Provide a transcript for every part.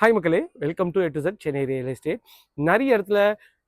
Hi மக்களே. Welcome to எட்டு set Chennai real estate நிறைய இடத்துல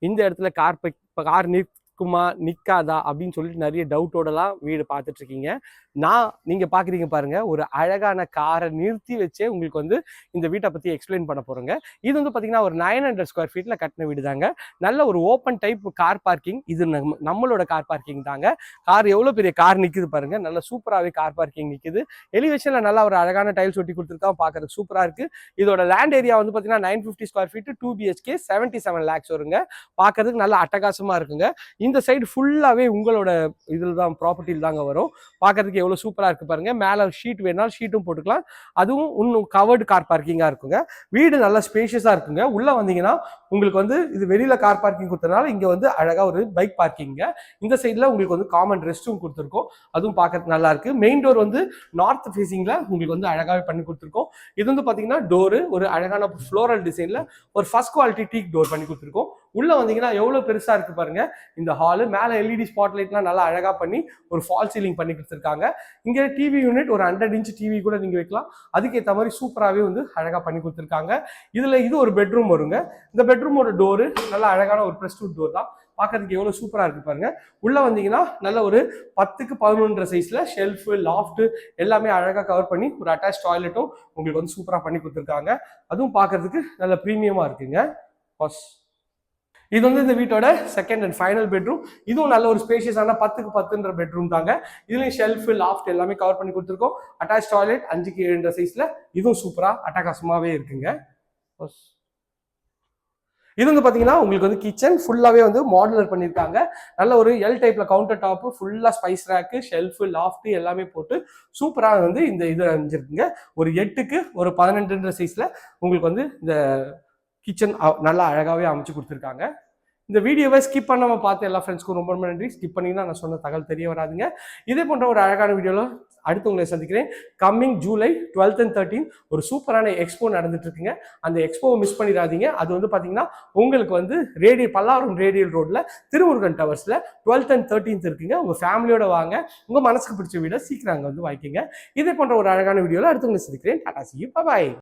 இந்த இடத்துல கார் கார் நிற்குமா நிற்காதா அப்படின்னு சொல்லிட்டு நிறைய டவுட்டோடலாம் வீடு பார்த்துட்டு இருக்கீங்க நான் நீங்கள் பார்க்குறீங்க பாருங்க ஒரு அழகான காரை நிறுத்தி வச்சே உங்களுக்கு வந்து இந்த வீட்டை பற்றி எக்ஸ்பிளைன் பண்ண போகிறோங்க இது வந்து பார்த்தீங்கன்னா ஒரு நைன் ஹண்ட்ரட் ஸ்கொயர் ஃபீட்டில் கட்டின வீடு தாங்க. நல்ல ஒரு ஓப்பன் டைப் கார் பார்க்கிங் இது நம்ம நம்மளோட கார் பார்க்கிங் தாங்க. கார் எவ்வளோ பெரிய கார் நிற்குது பாருங்க. நல்ல சூப்பராகவே கார் பார்க்கிங் நிற்குது எலிவேஷனில் நல்லா ஒரு அழகான டைல்ஸ் ஒட்டி கொடுத்துருக்கா பார்க்குறதுக்கு சூப்பராக இருக்கு. இதோட லேண்ட் ஏரியா வந்து பார்த்தீங்கன்னா nine fifty square feet two BHK seventy seven lakhs வருங்க. பார்க்கறதுக்கு நல்லா அட்டகாசமாக இருக்குங்க. இந்த சைடு ஃபுல்லாகவே உங்களோட இதில் தான் ப்ராப்பர்ட்டியில் தாங்க வரும். பார்க்கறதுக்கு எவ்வளோ சூப்பராக இருக்குது பாருங்கள் மேலே ஷீட் வேணாலும் ஷீட்டும் போட்டுக்கலாம். அதுவும் இன்னும் கவர்டு கார் பார்க்கிங்காக இருக்குங்க. வீடு நல்லா ஸ்பேஷியஸாக இருக்குங்க. உள்ளே வந்தீங்கன்னா உங்களுக்கு வந்து இது வெளியில் கார் பார்க்கிங் கொடுத்தனால இங்கே வந்து அழகாக ஒரு பைக் பார்க்கிங்க இந்த சைடில் உங்களுக்கு வந்து காமன் ரெஸ்ட் ரூம் கொடுத்துருக்கோம். அதுவும் பார்க்கறதுக்கு நல்லாயிருக்கு மெயின் டோர் வந்து நார்த் ஃபேஸிங்கில் உங்களுக்கு வந்து அழகாகவே பண்ணி கொடுத்துருக்கோம். இது வந்து பார்த்தீங்கன்னா டோரு ஒரு அழகான ஃப்ளோரல் டிசைனில் ஒரு ஃபஸ்ட் குவாலிட்டி டீக் டோர் பண்ணி கொடுத்துருக்கோம். உள்ள வந்தீங்கன்னா எவ்வளோ பெருசாக இருக்கு பாருங்க. இந்த ஹாலு மேலே எல்இடி ஸ்பாட்லைட்லாம் நல்லா அழகாக பண்ணி ஒரு ஃபால் சீலிங் பண்ணி கொடுத்துருக்காங்க. இங்கே டிவி யூனிட் ஒரு ஹண்ட்ரட் இன்ச் டிவி கூட நீங்கள் வைக்கலாம். அதுக்கேற்ற மாதிரி சூப்பராகவே வந்து அழகாக பண்ணி கொடுத்துருக்காங்க. இதில் இது ஒரு பெட்ரூம் வருங்க. இந்த பெட்ரூமோட டோரு நல்லா அழகான ஒரு ப்ரெஸ் டூட் டோர் தான். பார்க்கறதுக்கு எவ்வளோ சூப்பராக இருக்கு பாருங்க. உள்ள வந்தீங்கன்னா நல்ல ஒரு பத்துக்கு பதினொன்ற சைஸில் ஷெல்ஃபு லாஃப்ட்டு எல்லாமே அழகாக கவர் பண்ணி ஒரு அட்டாச் டாய்லெட்டும் உங்களுக்கு வந்து சூப்பராக பண்ணி கொடுத்துருக்காங்க. அதுவும் பார்க்கறதுக்கு நல்ல ப்ரீமியமாக இருக்குங்க. ஃபர்ஸ்ட் இது வந்து இந்த வீட்டோட செகண்ட் அண்ட் ஃபைனல் பெட்ரூம் இதுவும் நல்ல ஒரு ஸ்பேஷியஸான பத்துக்கு பத்துன்ற பெட்ரூம் தாங்க. இதுலயும் ஷெல்ஃப் லாஃப்ட் எல்லாமே கவர் பண்ணி கொடுத்துருக்கோம். அட்டாச் டாய்லெட் அஞ்சுக்கு ஏழுன்ற சைஸ்ல இதுவும் சூப்பரா அட்டகாசமாவே இருக்குங்க. இது வந்து பாத்தீங்கன்னா உங்களுக்கு வந்து கிச்சன் ஃபுல்லாவே வந்து மாடுலர் பண்ணியிருக்காங்க. நல்ல ஒரு எல் டைப்ல கவுண்டர் டாப் ஃபுல்லா ஸ்பைஸ் ரேக்கு ஷெல்ஃப் லாஃப்ட் எல்லாமே போட்டு சூப்பராக வந்து இந்த இது அமைஞ்சிருக்குங்க ஒரு எட்டுக்கு ஒரு பதினெண்டுன்ற சைஸ்ல உங்களுக்கு வந்து இந்த கிச்சன் நல்லா அழகாகவே அமைச்சு கொடுத்துருக்காங்க. இந்த வீடியோவை ஸ்கிப் பண்ணாம பார்த்து எல்லா ஃப்ரெண்ட்ஸ்க்கும் ரொம்ப ரொம்ப நன்றி. ஸ்கிப் பண்ணிங்கன்னா நான் சொன்ன தகவல் தெரிய வராதுங்க. இதே போன்ற ஒரு அழகான வீடியோவில் அடுத்து உங்களை சந்திக்கிறேன். Coming July twelfth and thirteen ஒரு சூப்பரான எக்ஸ்போ நடந்துட்டு இருக்குங்க. அந்த எக்ஸ்போவை மிஸ் பண்ணிடாதீங்க. அது வந்து பார்த்தீங்கன்னா உங்களுக்கு வந்து ரேடியல் பல்லாவரம் ரேடியல் ரோட்ல திருமுருகன் டவர்ஸ்ல டுவெல்த் அண்ட் தேர்ட்டீன்த் இருக்குங்க. உங்க ஃபேமிலியோட வாங்க. உங்க மனசுக்கு பிடிச்ச வீடை சீக்கிரம் அங்கே வந்து வாங்கிக்கோங்க. இதே போன்ற ஒரு அழகான வீடியோவில் அடுத்து உங்களை சந்திக்கிறேன். டாடா சி பாய்